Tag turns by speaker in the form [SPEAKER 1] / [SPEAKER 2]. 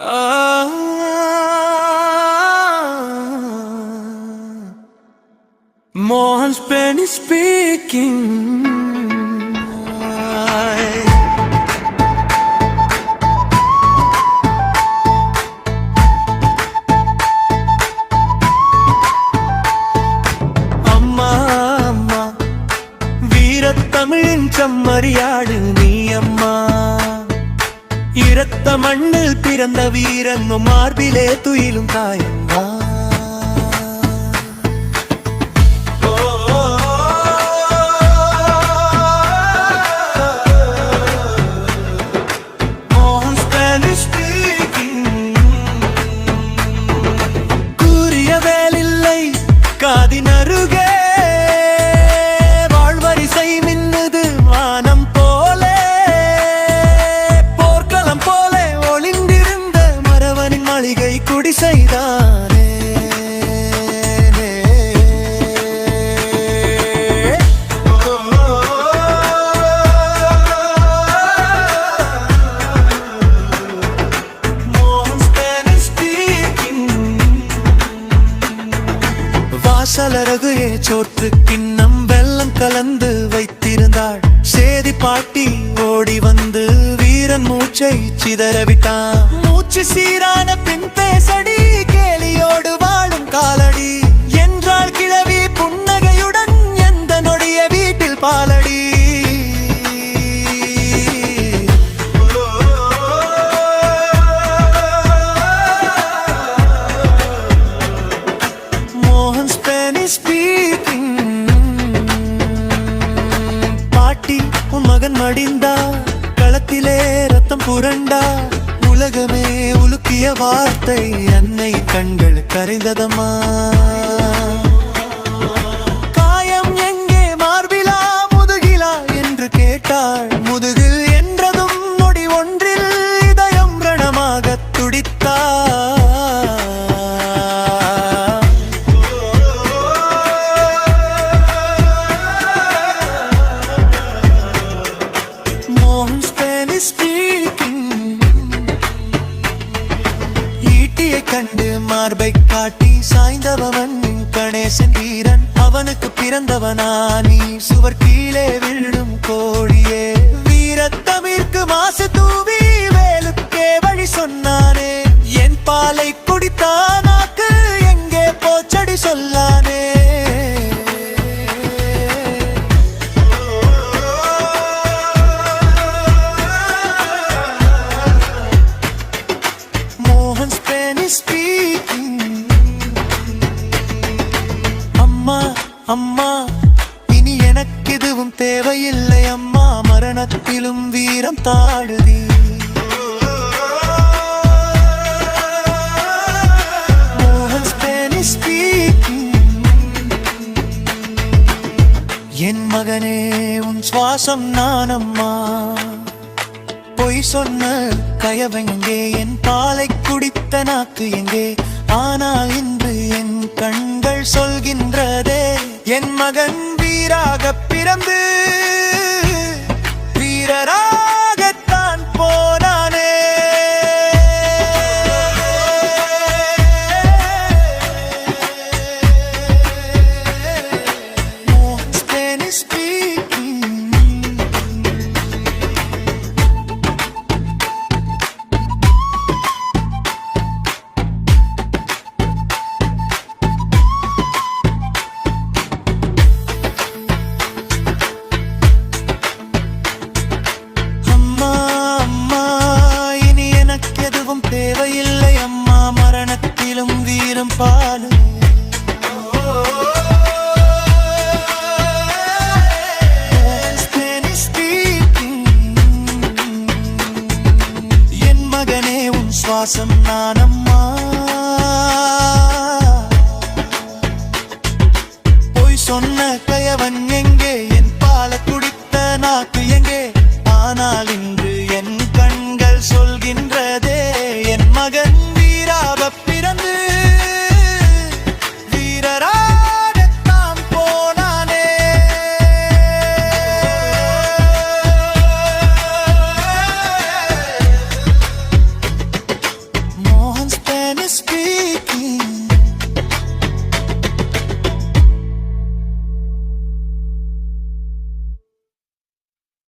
[SPEAKER 1] Ah, More's been speaking. இரத்த மண்ணில் பிறந்த வீரன் உன் மார்பிலே வாசலரகுயே சோற்று கிண்ணம் வெள்ளம் கலந்து வைத்திருந்தாள். சேதி பாட்டி ஓடி வந்து வீரன் மூச்சை சிதறவிட்டான். மூச்சு சீரான பின் பேசடி கேலியோடு வாழும் காலடி. களத்திலே ரத்தம் புரண்டா? உலகமே உலுக்கிய வார்த்தை அன்னை கண்கள் கரைந்ததம்மா. காயம் எங்கே மார்பிலா முதுகிலா என்று கேட்டாள். முதுகில் என்றதும் நொடி ஒன்றில் இதயம் ரணமாக துடித்தாள். ஸ்பீக்கிங் ஈட்டியை கண்டு மார்பை காட்டி சாய்ந்தவன் கணேசன் வீரன். அவனுக்கு பிறந்தவனா நீ. சுவர் கீழே விழும் கோழி. அம்மா அம்மா. இனி எனக்கு எதுவும் தேவையில்லை அம்மா. மரணத்திலும் வீரம் தாடுதி. என் மகனே உன் சுவாசம் நான் அம்மா பொய் சொன்ன கயவெங்கே என் பாலை குடித்த நாக்கு எங்கே? ஆனால் என் மகன் வீராக பிறந்து and it's